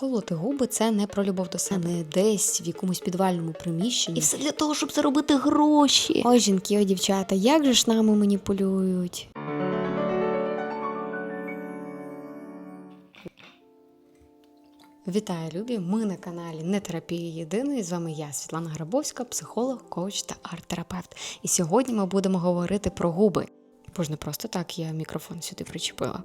Колоти губи це не про любов до себе, не десь в якомусь підвальному приміщенні. І все для того, щоб заробити гроші. Ой, жінки, ой, дівчата, як же ж нами маніпулюють? Вітаю, любі! Ми на каналі Не терапія єдиної. З вами я, Світлана Грабовська, психолог, коуч та арт-терапевт. І сьогодні ми будемо говорити про губи. Бо ж не просто так я мікрофон сюди причепила.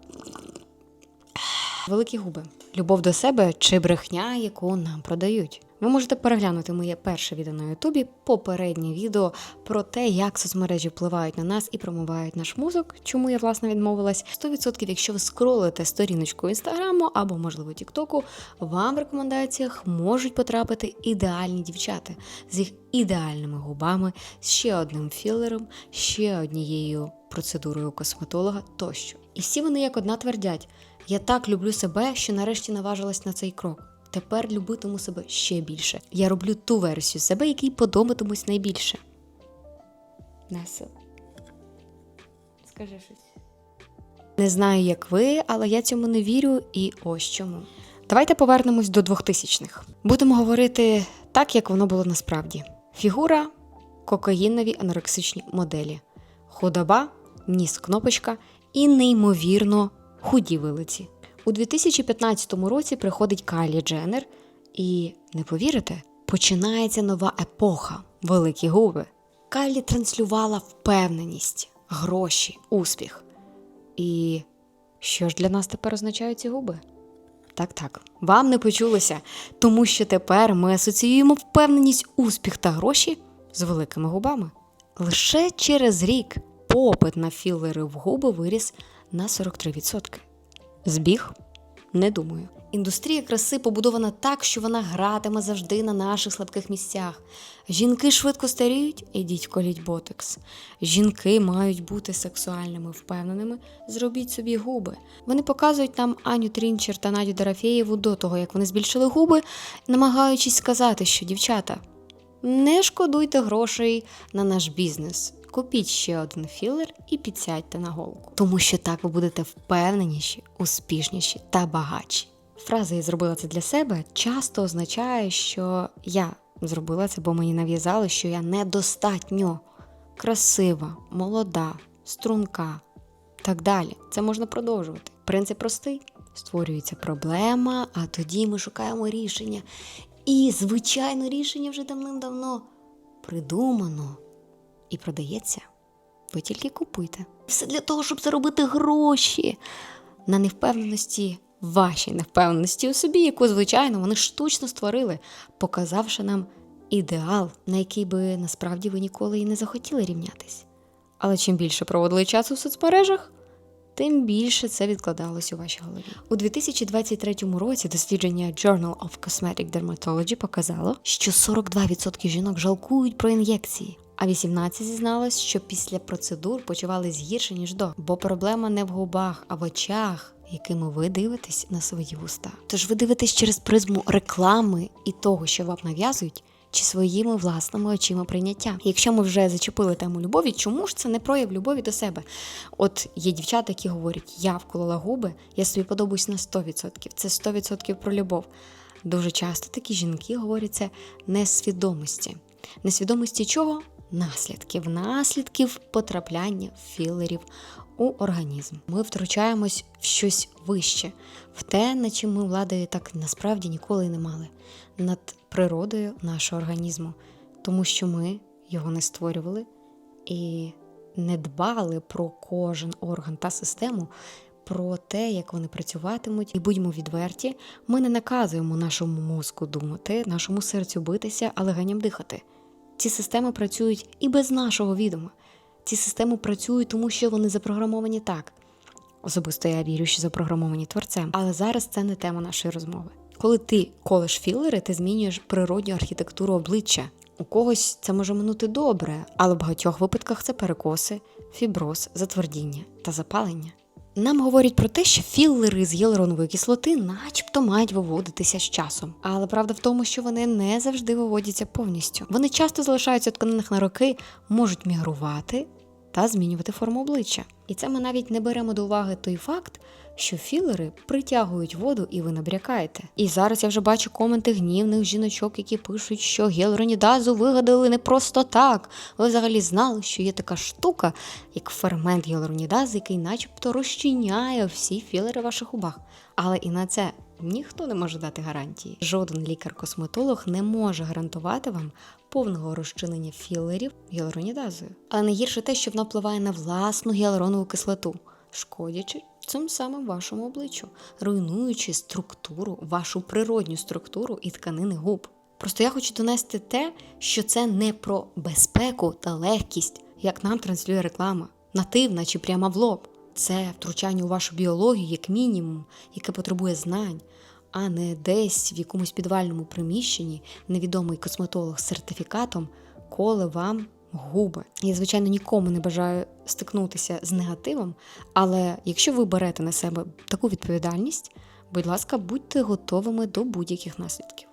Великі губи. Любов до себе чи брехня, яку нам продають. Ви можете переглянути моє перше відео на Ютубі, попереднє відео про те, як соцмережі впливають на нас і промивають наш мозок, чому я власне відмовилась. 100% якщо ви скролите сторіночку інстаграму або, можливо, Тіктоку, вам в рекомендаціях можуть потрапити ідеальні дівчата з їх ідеальними губами, з ще одним філером, ще однією процедурою косметолога тощо. І всі вони як одна твердять: я так люблю себе, що нарешті наважилась на цей крок. Тепер любитиму себе ще більше. Я роблю ту версію себе, якій подобатимусь найбільше. Несо. Скажи щось. Не знаю, як ви, але я цьому не вірю, і ось чому. Давайте повернемось до 2000-х. Будемо говорити так, як воно було насправді: фігура, кокаїнові анорексичні моделі, худоба, ніс кнопочка і неймовірно худі вилиці. У 2015 році приходить Кайлі Дженнер, і не повірите, починається нова епоха великі губи. Кайлі транслювала впевненість, гроші, успіх. І що ж для нас тепер означають ці губи? Так, так, вам не почулося, тому що тепер ми асоціюємо впевненість, успіх та гроші з великими губами. Лише через рік попит на філери в губи виріс на 43%. Збіг? Не думаю. Індустрія краси побудована так, що вона гратиме завжди на наших слабких місцях. Жінки швидко старіють, ідіть коліть ботекс. Жінки мають бути сексуальними, впевненими, зробіть собі губи. Вони показують нам Аню Трінчер та Надю Дарафєєву до того, як вони збільшили губи, намагаючись сказати, що дівчата, не шкодуйте грошей на наш бізнес. Купіть ще один філер і підсядьте на голку. Тому що так ви будете впевненіші, успішніші та багатші. Фраза я зробила це для себе часто означає, що я зробила це, бо мені нав'язали, що я недостатньо красива, молода, струнка. Так далі. Це можна продовжувати. Принцип простий: створюється проблема, а тоді ми шукаємо рішення. І, звичайно, рішення вже давним-давно придумано і продається. Ви тільки купуйте. Все для того, щоб заробити гроші. На невпевненості, вашій невпевненості у собі, яку, звичайно, вони штучно створили, показавши нам ідеал, на який би насправді ви ніколи і не захотіли рівнятись. Але чим більше проводили часу в соцмережах, тим більше це відкладалось у вашій голові. У 2023 році дослідження Journal of Cosmetic Dermatology показало, що 42% жінок жалкують про ін'єкції. А 18 зізналось, що після процедур почувались гірше, ніж до, бо проблема не в губах, а в очах, якими ви дивитесь на свої вуста. Тож ви дивитесь через призму реклами і того, що вам нав'язують, чи своїми власними очима прийняття. Якщо ми вже зачепили тему любові, чому ж це не прояв любові до себе? От є дівчата, які говорять: я вколола губи, я собі подобаюсь на 100%. Це 100% про любов. Дуже часто такі жінки говорять це несвідомості. Несвідомості чого? Наслідків, наслідків потрапляння філерів у організм. Ми втручаємось в щось вище, в те, над чим ми влади так насправді ніколи не мали, над природою нашого організму, тому що ми його не створювали і не дбали про кожен орган та систему, про те, як вони працюватимуть, і будьмо відверті, ми не наказуємо нашому мозку думати, нашому серцю битися, а легеням дихати. Ці системи працюють і без нашого відома. Ці системи працюють, тому що вони запрограмовані так. Особисто я вірю, що запрограмовані творцем, але зараз це не тема нашої розмови. Коли ти колеш філери, ти змінюєш природню архітектуру обличчя. У когось це може минути добре, але в багатьох випадках це перекоси, фіброз, затвердіння та запалення. Нам говорять про те, що філери з гіалуронової кислоти начебто мають виводитися з часом. Але правда в тому, що вони не завжди виводяться повністю. Вони часто залишаються в тканинах на роки, можуть мігрувати та змінювати форму обличчя. І це ми навіть не беремо до уваги той факт, що філери притягують воду і ви набрякаєте. І зараз я вже бачу коменти гнівних жіночок, які пишуть, що гіалуронідазу вигадали не просто так. Ви взагалі знали, що є така штука, як фермент гіалуронідази, який начебто розчиняє всі філери в ваших губах. Але і на це ніхто не може дати гарантії. Жоден лікар-косметолог не може гарантувати вам повного розчинення філерів гіалуронідазою. Але найгірше те, що вона впливає на власну гіалуронову кислоту, шкодячи цим самим вашому обличчю, руйнуючи структуру, вашу природню структуру і тканини губ. Просто я хочу донести те, що це не про безпеку та легкість, як нам транслює реклама, нативна чи прямо в лоб. Це втручання у вашу біологію як мінімум, яке потребує знань, а не десь в якомусь підвальному приміщенні невідомий косметолог з сертифікатом коле вам губи. Я, звичайно, нікому не бажаю стикнутися з негативом, але якщо ви берете на себе таку відповідальність, будь ласка, будьте готовими до будь-яких наслідків.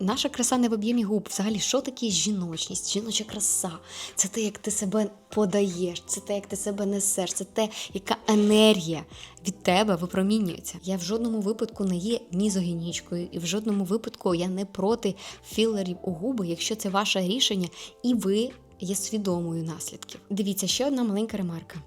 Наша краса не в об'ємі губ. Взагалі, що таке жіночність, жіноча краса? Це те, як ти себе подаєш, це те, як ти себе несеш, це те, яка енергія від тебе випромінюється. Я в жодному випадку не є мізогінічкою, і в жодному випадку я не проти філерів у губи, якщо це ваше рішення, і ви є свідомою наслідків. Дивіться, ще одна маленька ремарка.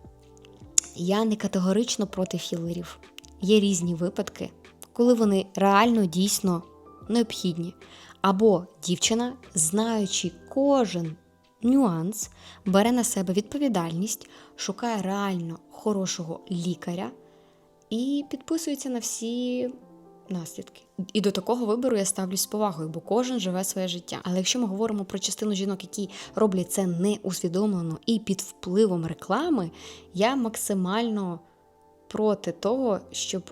Я не категорично проти філерів. Є різні випадки, коли вони реально дійсно необхідні. Або дівчина, знаючи кожен нюанс, бере на себе відповідальність, шукає реально хорошого лікаря і підписується на всі наслідки. І до такого вибору я ставлюсь з повагою, бо кожен живе своє життя. Але якщо ми говоримо про частину жінок, які роблять це неусвідомлено і під впливом реклами, я максимально проти того, щоб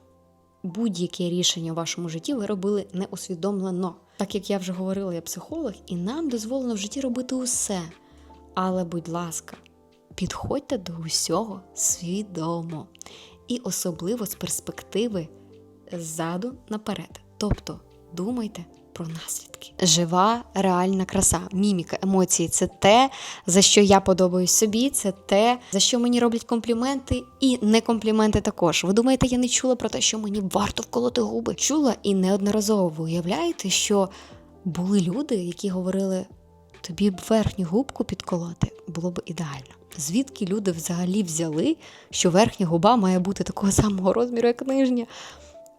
будь-яке рішення у вашому житті ви робили неусвідомлено. Так як я вже говорила, я психолог, і нам дозволено в житті робити усе. Але, будь ласка, підходьте до усього свідомо. І особливо з перспективи ззаду наперед. Тобто думайте про наслідки. Жива, реальна краса, міміка, емоції це те, за що я подобаюсь собі, це те, за що мені роблять компліменти, і не компліменти також. Ви думаєте, я не чула про те, що мені варто вколоти губи? Чула і неодноразово ви уявляєте, що були люди, які говорили: тобі б верхню губку підколоти було б ідеально. Звідки люди взагалі взяли, що верхня губа має бути такого самого розміру, як нижня?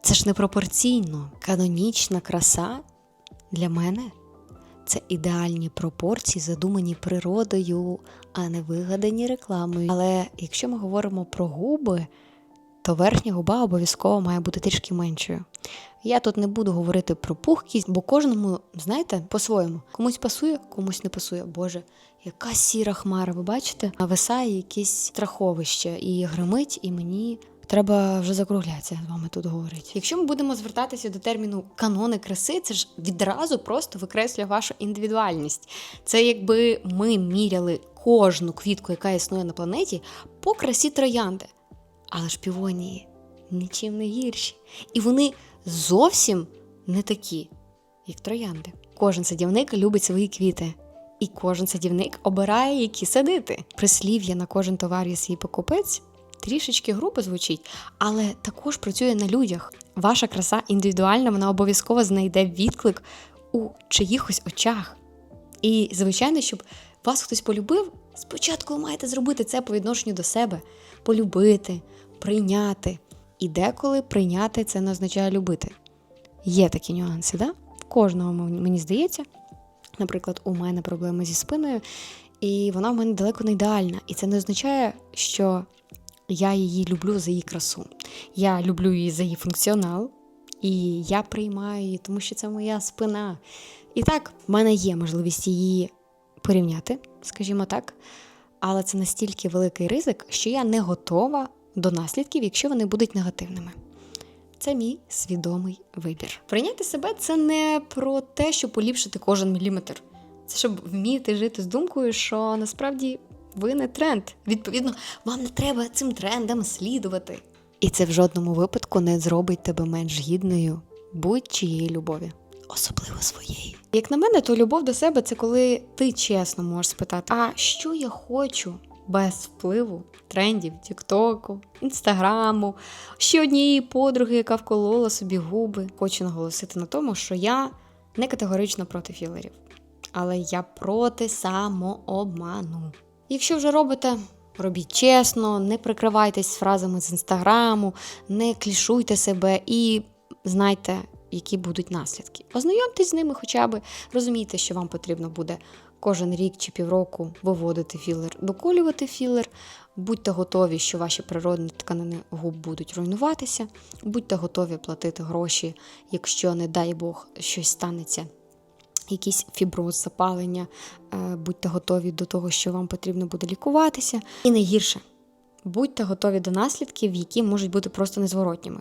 Це ж непропорційно. Канонічна краса для мене це ідеальні пропорції, задумані природою, а не вигадані рекламою. Але якщо ми говоримо про губи, то верхня губа обов'язково має бути трішки меншою. Я тут не буду говорити про пухкість, бо кожному, знаєте, по-своєму. Комусь пасує, комусь не пасує. Боже, яка сіра хмара, ви бачите? Нависає якесь страховище і гримить, і мені треба вже закруглятися з вами тут говорити. Якщо ми будемо звертатися до терміну канони краси, це ж відразу просто викреслює вашу індивідуальність. Це якби ми міряли кожну квітку, яка існує на планеті, по красі троянди. Але ж півонії нічим не гірші. І вони зовсім не такі, як троянди. Кожен садівник любить свої квіти, і кожен садівник обирає, які садити. Прислів'я на кожен товар є свій покупець. Трішечки грубо звучить, але також працює на людях. Ваша краса індивідуальна, вона обов'язково знайде відклик у чиїхось очах. І, звичайно, щоб вас хтось полюбив, спочатку ви маєте зробити це по відношенню до себе, полюбити, прийняти. І деколи прийняти це не означає любити. Є такі нюанси, да? В кожного мені здається. Наприклад, у мене проблеми зі спиною, і вона в мене далеко не ідеальна. І це не означає, що я її люблю за її красу. Я люблю її за її функціонал, і я приймаю її, тому що це моя спина. І так, в мене є можливість її порівняти, скажімо так, але це настільки великий ризик, що я не готова до наслідків, якщо вони будуть негативними. Це мій свідомий вибір. Прийняти себе це не про те, щоб поліпшити кожен міліметр. Це щоб вміти жити з думкою, що насправді ви не тренд. Відповідно, вам не треба цим трендам слідувати. І це в жодному випадку не зробить тебе менш гідною будь-чиєї любові, особливо своєї. Як на мене, то любов до себе це коли ти чесно можеш спитати, а що я хочу без впливу трендів Тіктоку, Інстаграму, ще однієї подруги, яка вколола собі губи. Хочу наголосити на тому, що я не категорично проти філерів, але я проти самообману. Якщо вже робите, робіть чесно, не прикривайтесь фразами з інстаграму, не клішуйте себе і знайте, які будуть наслідки. Ознайомтесь з ними хоча б, розумійте, що вам потрібно буде кожен рік чи півроку виводити філер, доколювати філер. Будьте готові, що ваші природні тканини губ будуть руйнуватися. Будьте готові платити гроші, якщо, не дай Бог, щось станеться. Якийсь фіброз, запалення, Е, будьте готові до того, що вам потрібно буде лікуватися. І найгірше, будьте готові до наслідків, які можуть бути просто незворотніми,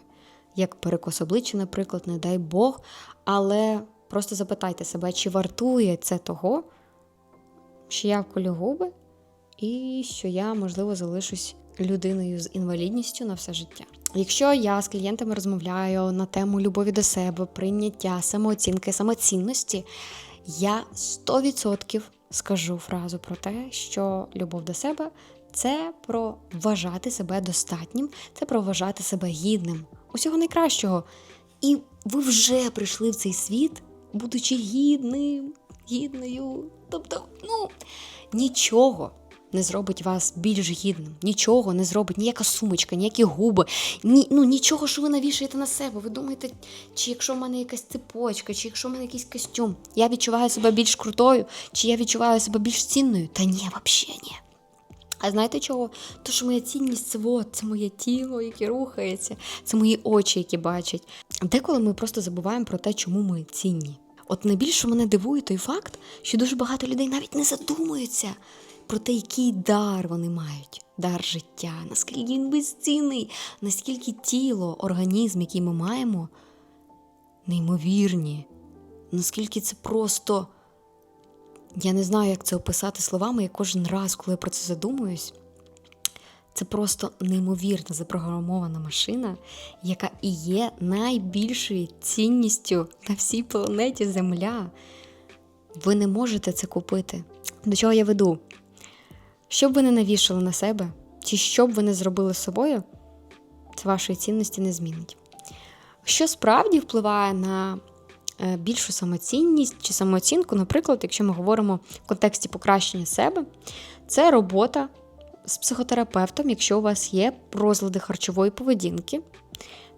як перекос обличчя, наприклад, не дай Бог. Але просто запитайте себе, чи вартує це того, що я вколю губи, і що я, можливо, залишусь людиною з інвалідністю на все життя. Якщо я з клієнтами розмовляю на тему любові до себе, прийняття, самооцінки, самоцінності, я 100% скажу фразу про те, що любов до себе це про вважати себе достатнім, це про вважати себе гідним, усього найкращого. І ви вже прийшли в цей світ, будучи гідним, гідною. Тобто, ну, нічого не зробить вас більш гідним, нічого не зробить ніяка сумочка, ніякі губи, ні, ну нічого, що ви навішаєте на себе. Ви думаєте, чи якщо в мене якась цепочка, чи якщо в мене якийсь костюм, я відчуваю себе більш крутою, чи я відчуваю себе більш цінною? Та ні, взагалі ні. А знаєте чого? То, що моя цінність це от, це моє тіло, яке рухається, це мої очі, які бачать. Деколи ми просто забуваємо про те, чому ми цінні. От найбільше мене дивує той факт, що дуже багато людей навіть не задумуються про те, який дар вони мають, дар життя, наскільки він безцінний, наскільки тіло, організм, який ми маємо, неймовірні, наскільки це просто. Я не знаю, як це описати словами, і кожен раз, коли я про це задумуюсь, це просто неймовірно запрограмована машина, яка і є найбільшою цінністю на всій планеті Земля. Ви не можете це купити. До чого я веду? Що б ви не навішали на себе, чи що б ви не зробили з собою, це вашої цінності не змінить. Що справді впливає на е, більшу самоцінність чи самооцінку, наприклад, якщо ми говоримо в контексті покращення себе, це робота з психотерапевтом, якщо у вас є розлади харчової поведінки.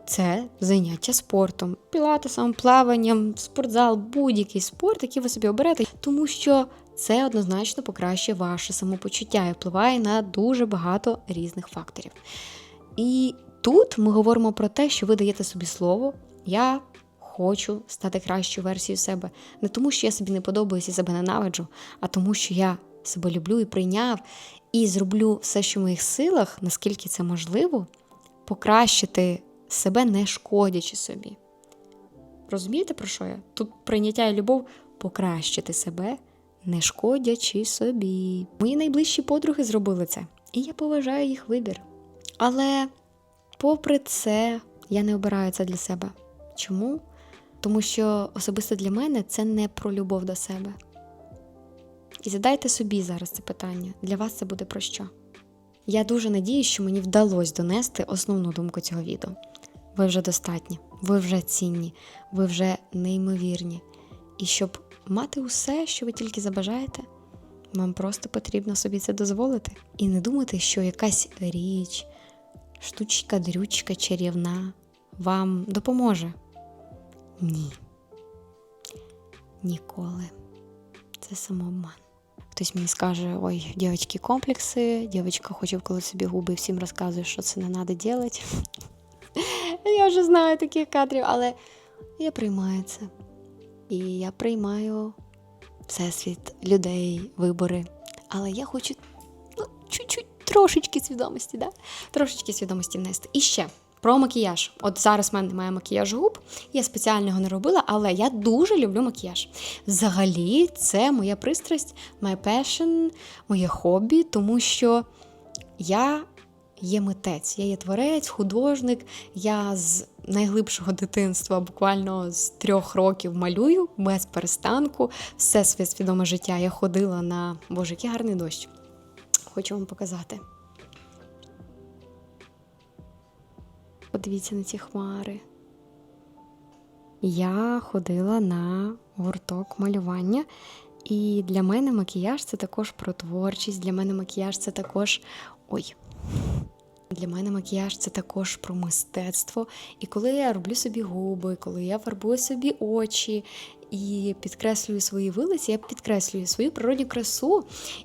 Це заняття спортом, пілатесом, плаванням, спортзал, будь-який спорт, який ви собі оберете, тому що це однозначно покращує ваше самопочуття і впливає на дуже багато різних факторів. І тут ми говоримо про те, що ви даєте собі слово, я хочу стати кращою версією себе. Не тому, що я собі не подобаюся і себе ненавиджу, а тому, що я себе люблю і прийняв, і зроблю все, що в моїх силах, наскільки це можливо, покращити себе, не шкодячи собі. Розумієте, про що я? Тут прийняття і любов покращити себе, не шкодячи собі. Мої найближчі подруги зробили це, і я поважаю їх вибір. Але, попри це, я не обираю це для себе. Чому? Тому що особисто для мене це не про любов до себе. І задайте собі зараз це питання. Для вас це буде про що? Я дуже надію, що мені вдалося донести основну думку цього відео. Ви вже достатні, ви вже цінні, ви вже неймовірні. І щоб мати усе, що ви тільки забажаєте, вам просто потрібно собі це дозволити. І не думати, що якась річ, штучка, дрючка, чарівна вам допоможе. Ні. Ніколи. Це самообман. Хтось мені скаже, ой, дівчатки комплекси, дівчинка хоче вколоти собі губи всім розказує, що це не треба робити. Я вже знаю таких кадрів, але я приймаю це. І я приймаю всесвіт, людей, вибори. Але я хочу ну, чуть-чуть трошечки свідомості, да? трошечки свідомості внести. І ще про макіяж. От зараз в мене немає макіяжу губ, я спеціально його не робила, але я дуже люблю макіяж. Взагалі, це моя пристрасть, моя passion, моє хобі, тому що я є митець, я є творець, художник. Я з найглибшого дитинства, буквально з трьох років малюю без перестанку. Все своє свідоме життя я ходила на Боже, який гарний дощ. хочу вам показати. Подивіться на ці хмари. Я ходила на гурток малювання, і для мене макіяж це також про творчість. Для мене макіяж це також. Ой. Для мене макіяж це також про мистецтво. І коли я роблю собі губи, коли я фарбую собі очі і підкреслюю свої вилиці, я підкреслюю свою природню красу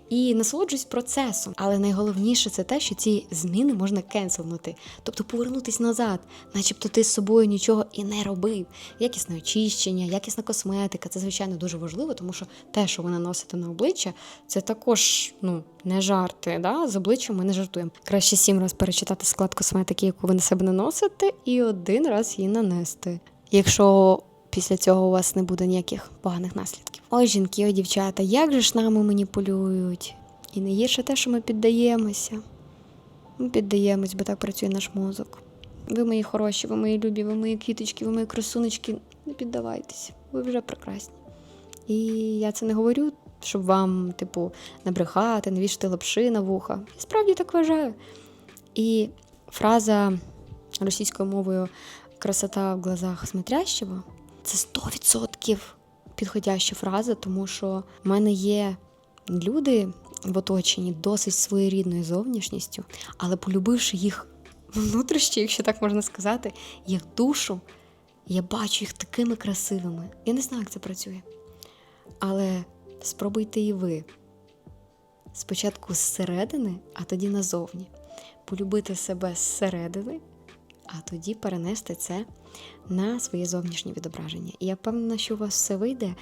і насолоджуюсь процесом. Але найголовніше це те, що ці зміни можна кенселнути, тобто повернутись назад, начебто ти з собою нічого і не робив. Якісне очищення, якісна косметика це звичайно дуже важливо, тому що те, що ви наносите на обличчя, це також ну не жарти. Да? З обличчям ми не жартуємо. Краще сім разів перечитати склад косметики, яку ви на себе наносите, і один раз її нанести. Якщо після цього у вас не буде ніяких поганих наслідків. Ой, жінки, ой, дівчата, як же ж нами маніпулюють? І не гірше те, що ми піддаємося. Ми піддаємось, бо так працює наш мозок. Ви мої хороші, ви мої любі, ви мої квіточки, ви мої красунечки. Не піддавайтеся, ви вже прекрасні. І я це не говорю, щоб вам, типу, набрехати, навішати лапши на вуха. Я справді так вважаю. І фраза російською мовою красота в глазах смотрящего це 100% підходяща фраза, тому що в мене є люди в оточенні досить своєрідною зовнішністю, але полюбивши їх внутрішні, якщо так можна сказати, їх душу, я бачу їх такими красивими. Я не знаю, як це працює. Але спробуйте і ви. Спочатку зсередини, а тоді назовні. Полюбити себе зсередини, а тоді перенести це на своє зовнішнє відображення. І я впевнена, що у вас все вийде.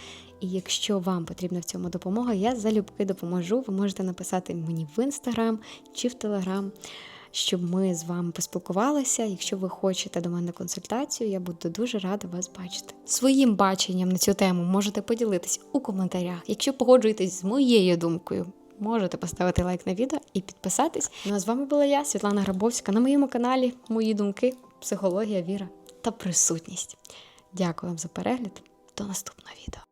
І якщо вам потрібна в цьому допомога, я залюбки допоможу. Ви можете написати мені в інстаграм чи в телеграм, щоб ми з вами поспілкувалися. Якщо ви хочете до мене консультацію, я буду дуже рада вас бачити. Своїм баченням на цю тему можете поділитись у коментарях. Якщо погоджуєтесь з моєю думкою, можете поставити лайк на відео і підписатись. Ну а з вами була я, Світлана Грабовська, на моєму каналі Мої думки, психологія, віра та присутність. Дякую вам за перегляд. До наступного відео.